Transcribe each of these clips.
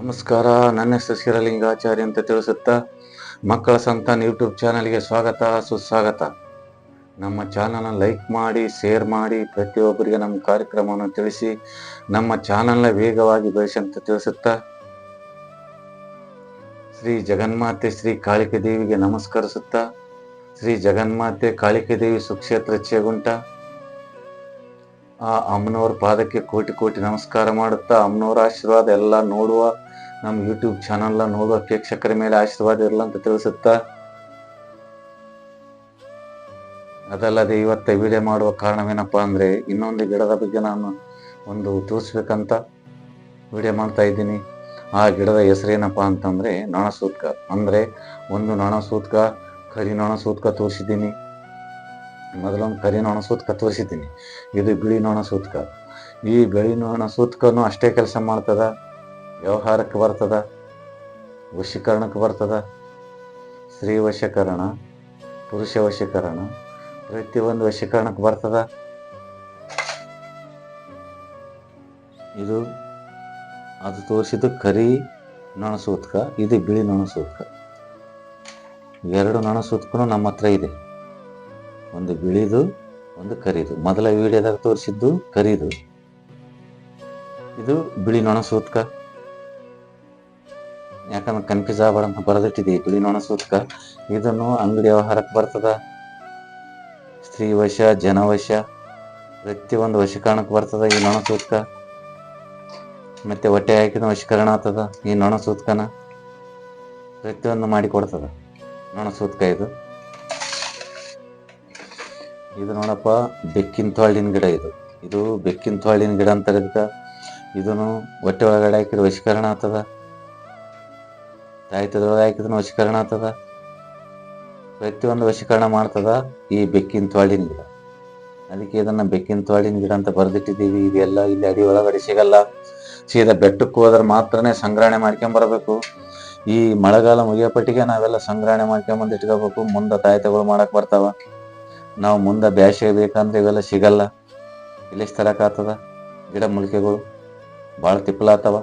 ನಮಸ್ಕಾರ. ನನ್ನ ಹೆಸರು ಶಿರಲಿಂಗಾಚಾರ್ಯ ಅಂತ ತಿಳಿಸುತ್ತಾ ಮಕ್ಕಳ ಸಂತಾನ ಯೂಟ್ಯೂಬ್ ಚಾನಲ್ಗೆ ಸ್ವಾಗತ, ಸುಸ್ವಾಗತ. ನಮ್ಮ ಚಾನಲ್ನ ಲೈಕ್ ಮಾಡಿ, ಶೇರ್ ಮಾಡಿ, ಪ್ರತಿಯೊಬ್ಬರಿಗೆ ನಮ್ಮ ಕಾರ್ಯಕ್ರಮವನ್ನು ತಿಳಿಸಿ ನಮ್ಮ ಚಾನಲ್ನ ವೇಗವಾಗಿ ಬೆಳೆಸಿ ಅಂತ ತಿಳಿಸುತ್ತಾ ಶ್ರೀ ಜಗನ್ಮಾತೆ ಶ್ರೀ ಕಾಳಿಕೆ ದೇವಿಗೆ ನಮಸ್ಕರಿಸುತ್ತಾ ಶ್ರೀ ಜಗನ್ಮಾತೆ ಕಾಳಿಕೆ ದೇವಿ ಸುಕ್ಷೇತ್ರ ಚೇಗುಂಟ ಆ ಅಮ್ಮನವ್ರ ಪಾದಕ್ಕೆ ಕೋಟಿ ಕೋಟಿ ನಮಸ್ಕಾರ ಮಾಡುತ್ತಾ ಅಮ್ಮನವ್ರ ಆಶೀರ್ವಾದ ಎಲ್ಲ ನೋಡುವ ನಮ್ಮ ಯೂಟ್ಯೂಬ್ ಚಾನಲ್ನ ನೋಡುವ ಪ್ರೇಕ್ಷಕರ ಮೇಲೆ ಆಶೀರ್ವಾದ ಇರಲ್ಲ ಅಂತ ತಿಳಿಸುತ್ತಾ? ಅದಲ್ಲದೆ ಇವತ್ತ ವಿಡಿಯೋ ಮಾಡುವ ಕಾರಣವೇನಪ್ಪ ಅಂದರೆ ಇನ್ನೊಂದು ಗಿಡದ ಬಗ್ಗೆ ನಾನು ಒಂದು ತೋರಿಸ್ಬೇಕಂತ ವಿಡಿಯೋ ಮಾಡ್ತಾ ಇದ್ದೀನಿ. ಆ ಗಿಡದ ಹೆಸರೇನಪ್ಪ ಅಂತಂದ್ರೆ ನೊಣಸೂತ್ಕ. ಅಂದ್ರೆ ಒಂದು ನೊಣಸೂತ್ಕ, ಕರಿ ನೊಣಸೂತ್ಕ ತೋರಿಸಿದ್ದೀನಿ. ಮೊದಲೊಂದು ಕರಿ ನೊಣಸೂತ್ಕ ತೋರಿಸಿದ್ದೀನಿ. ಇದು ಬಿಳಿ ನೊಣಸೂತ್ಕ. ಈ ಬಿಳಿ ನೊಣಸೂತ್ಕನು ಅಷ್ಟೇ ಕೆಲಸ ಮಾಡ್ತದ. ವ್ಯವಹಾರಕ್ಕೆ ಬರ್ತದ, ವಶೀಕರಣಕ್ಕೆ ಬರ್ತದ, ಸ್ತ್ರೀ ವಶೀಕರಣ, ಪುರುಷ ವಶೀಕರಣ ಪ್ರತಿಯೊಂದು ವಶೀಕರಣಕ್ಕೆ ಬರ್ತದ. ಇದು ಅದು ತೋರಿಸಿದ್ದು ಕರಿ ನೊಣಸೂತ್ಕ, ಇದು ಬಿಳಿ ನೊಣಸೂತ್ಕ. ಎರಡು ನೊಣಸೂತ್ಕನು ನಮ್ಮ ಹತ್ರ ಇದೆ. ಒಂದು ಬಿಳಿದು, ಒಂದು ಕರಿದು. ಮೊದಲ ವಿಡಿಯೋದಾಗ ತೋರಿಸಿದ್ದು ಕರಿದು. ಇದು ಬಿಳಿ ನೊಣಸೂತ್ಕ. ಯಾಕಂದ್ರೆ ಕನ್ಫ್ಯೂಸ್ ಅಂತ ಬರೆದಿಟ್ಟಿದೆ. ಬಿಳಿ ನೊಣಸೂತ್ಕ ಇದನ್ನು ಅಂಗಡಿ ವ್ಯವಹಾರಕ್ಕೆ ಬರ್ತದ? ಸ್ತ್ರೀ ವಶ ಜನವಶ ಒಂದು ವಶೀಕರಣಕ್ಕೆ ಬರ್ತದ ಈ ನೊಣಸೂತ್ಕ ಮತ್ತೆ ಹೊಟ್ಟೆ ಹಾಕಿದ ವಶೀಕರಣ ಆಗ್ತದ ಈ ನೊಣಸೂತ್ಕನ ಪ್ರತಿಯೊಂದು ಮಾಡಿ ಕೊಡ್ತದ. ನೊಣಸೂತ್ಕ ಇದು. ಇದು ನೋಡಪ್ಪ, ಬೆಕ್ಕಿನ ತೊಳ್ಳಿನ ಗಿಡ ಇದು. ಇದು ಬೆಕ್ಕಿನ ತೊಳ್ಳಿನ ಗಿಡ ಅಂತ ಇದನ್ನು ಹೊಟ್ಟೆ ಒಳಗಡೆ ಹಾಕಿದ ವಶೀಕರಣ ಆಗ್ತದ. ತಾಯ್ತದೊಳಗೆ ಹಾಕಿದ್ರೆ ವಶೀಕರಣ ಆಗ್ತದ. ಪ್ರತಿಯೊಂದು ವಶೀಕರಣ ಮಾಡ್ತದ ಈ ಬೆಕ್ಕಿನ ತೋಳಿನ ಗಿಡ. ಅದಕ್ಕೆ ಇದನ್ನ ಬೆಕ್ಕಿನ ತೋಳಿನ ಗಿಡ ಅಂತ ಬರೆದಿಟ್ಟಿದ್ದೀವಿ. ಇದೆಲ್ಲ ಇಲ್ಲಿ ಅಡಿ ಒಳಗಡೆ ಸಿಗಲ್ಲ. ಸೀದಾ ಬೆಟ್ಟಕ್ಕೆ ಹೋದ್ರೆ ಮಾತ್ರನೇ ಸಂಗ್ರಹಣೆ ಮಾಡ್ಕೊಂಬರ್ಬೇಕು ಈ ಮಳೆಗಾಲ ಮುಗಿಯೋಪಟ್ಟಿಗೆ ನಾವೆಲ್ಲ ಸಂಗ್ರಹಣೆ ಮಾಡ್ಕೊಂಬಂದು ಇಟ್ಕೋಬೇಕು. ಮುಂದೆ ತಾಯ್ತಗಳು ಮಾಡಕ್ ಬರ್ತಾವ. ನಾವು ಮುಂದೆ ಬ್ಯಾಸಿಗೆ ಬೇಕಂದ್ರೆ ಇವೆಲ್ಲ ಸಿಗಲ್ಲ. ಇಲ್ಲಿ ತರಕಾಗ್ತದ ಗಿಡ ಮೊಳಕೆಗಳು ಭಾಳ ತಿಪ್ಪಲಾತವ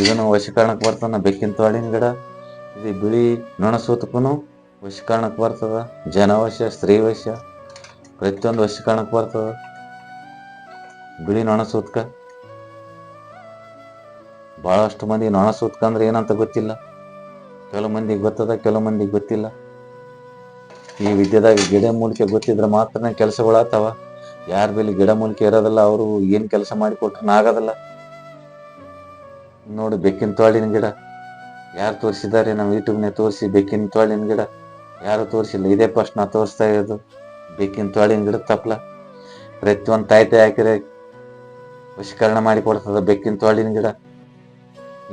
ಇದನ್ನು ವಶೀಕರಣಕ್ಕೆ ಬರ್ತದ, ಬೆಕ್ಕಿನ ತೋಳಿನ ಗಿಡ, ಇದು ಬಿಳಿ ನೊಣಸೂತಕ್ಕೂ ವಶೀಕರಣಕ್ಕೆ ಬರ್ತದ, ಜನವಶ, ಸ್ತ್ರೀವಶ, ಪ್ರತಿಯೊಂದು ವಶೀಕರಣಕ್ಕೆ ಬರ್ತದ, ಬಿಳಿ ನೊಣಸೂತ್ಕ. ಭಾಳಷ್ಟು ಮಂದಿ ನೊಣಸೂತ್ಕ ಅಂದ್ರೆ ಏನಂತ ಗೊತ್ತಿಲ್ಲ. ಕೆಲವು ಮಂದಿಗೆ ಗೊತ್ತದ, ಕೆಲವು ಮಂದಿಗೆ ಗೊತ್ತಿಲ್ಲ. ಈ ವಿದ್ಯೆದಾಗ ಗಿಡ ಮೂಲಿಕೆ ಗೊತ್ತಿದ್ರೆ ಮಾತ್ರ ಕೆಲಸಗಳಾಗ್ತಾವ. ಯಾರ ಬೇಲಿ ಗಿಡ ಮೂಲಿಕೆ ಇರೋದಿಲ್ಲ, ಅವರು ಏನು ಕೆಲಸ ಮಾಡಿಕೊಟ್ರೆ ಆಗೋದಿಲ್ಲ ನೋಡಿ, ಬೆಕ್ಕಿನ ತೋಳಿನ ಗಿಡ. ಯಾರು ತೋರಿಸಿದ್ದಾರೆ? ನಮ್ಮ ಯೂಟ್ಯೂಬ್ನೇ ತೋರಿಸಿ ಬೆಕ್ಕಿನ ತೋಳಿನ ಗಿಡ. ಯಾರು ತೋರಿಸಿಲ್ಲ? ಇದೇ ಫಸ್ಟ್ ನಾ ತೋರಿಸ್ತಾ ಇರೋದು. ಬೆಕ್ಕಿನ ತೋಳಿನ ಗಿಡ ತಪ್ಪಲ ಪ್ರತಿಯೊಂದು ತಾಯ್ತೆ ಹಾಕಿದ್ರೆ ವಶೀಕರಣ ಮಾಡಿ ಕೊಡ್ತದ ಬೆಕ್ಕಿನ ತೋಳಿನ ಗಿಡ.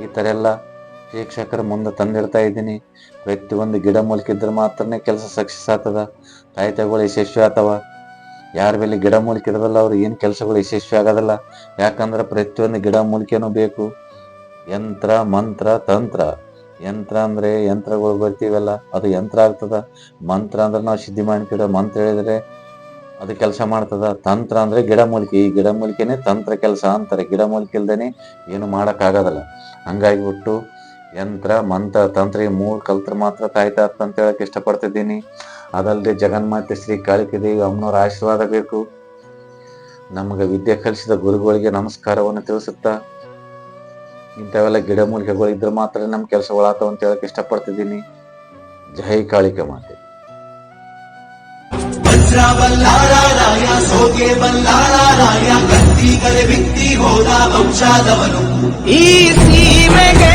ಈ ಥರ ಎಲ್ಲ ಪ್ರೇಕ್ಷಕರ ಮುಂದೆ ತಂದಿರ್ತಾ ಇದ್ದೀನಿ. ಪ್ರತಿಯೊಂದು ಗಿಡ ಮೂಲಿಕೆ ಇದ್ರೆ ಮಾತ್ರನೇ ಕೆಲಸ ಸಕ್ಸಸ್ ಆಗ್ತದ. ತಾಯ್ತೆಗಳು ಯಶಸ್ವಿ ಆತವ ಯಾರ ಮೇಲೆ ಗಿಡ ಮೂಲಿಕೆ ಇರೋದಲ್ಲ ಅವ್ರು ಏನು ಕೆಲಸಗಳು ಯಶಸ್ವಿ ಆಗೋದಿಲ್ಲ. ಯಾಕಂದ್ರೆ ಪ್ರತಿಯೊಂದು ಗಿಡ ಮೂಲಿಕೆನೂ ಬೇಕು. ಯಂತ್ರ, ಮಂತ್ರ, ತಂತ್ರ. ಯಂತ್ರ ಅಂದ್ರೆ ಯಂತ್ರಗಳು ಬರ್ತೀವಲ್ಲ, ಅದು ಯಂತ್ರ ಆಗ್ತದ. ಮಂತ್ರ ಅಂದ್ರೆ ನಾವು ಸಿದ್ಧಿ ಮಾಡ್ಕಿಡೋ ಮಂತ್ರ ಹೇಳಿದ್ರೆ ಅದು ಕೆಲಸ ಮಾಡ್ತದ. ತಂತ್ರ ಅಂದ್ರೆ ಗಿಡ ಮೂಲಿಕೆ. ಈ ಗಿಡ ಮೂಲಿಕೆನೆ ತಂತ್ರ ಕೆಲಸ ಅಂತಾರೆ. ಗಿಡ ಮೂಲಿಕೆ ಇಲ್ದೇನೆ ಏನು ಮಾಡೋಕ್ಕಾಗೋದಿಲ್ಲ. ಹಂಗಾಗಿ ಬಿಟ್ಟು ಯಂತ್ರ, ಮಂತ್ರ, ತಂತ್ರ ಈ ಮೂರು ಕಲ್ತ್ರ ಮಾತ್ರ ತಾಯ್ತಾ ಅಂತ ಹೇಳಕ್ ಇಷ್ಟಪಡ್ತಿದ್ದೀನಿ. ಅದಲ್ಲದೆ ಜಗನ್ಮಾತೆ ಶ್ರೀ ಕಾಳಿಕೆ ದೇವಿ ಅಮ್ಮನವರ ಆಶೀರ್ವಾದ ಬೇಕು. ನಮಗೆ ವಿದ್ಯೆ ಕಲಿಸಿದ ಗುರುಗಳಿಗೆ ನಮಸ್ಕಾರವನ್ನು ತಿಳಿಸುತ್ತಾ ಇಂಥವೆಲ್ಲ ಗಿಡ ಮೂಲಿಕೆಗಳು ಇದ್ರೆ ಮಾತ್ರ ನಮ್ಮ ಕೆಲಸ ಆತವ ಅಂತ ಹೇಳಕ್ ಇಷ್ಟಪಡ್ತಿದ್ದೀನಿ. ಜೈ ಕಾಳಿಕೆ ಮಾತೆ. ವಜ್ರ ಸೋಗೆ ಸೋಗೆ ಬಲ್ಲಾಳರಾಯ ಕತ್ತಿಗರೆ ಬಿತ್ತಿ ಹೋದ ವಂಶಾದವನು. ಈ ಸೀಮೆಗೆ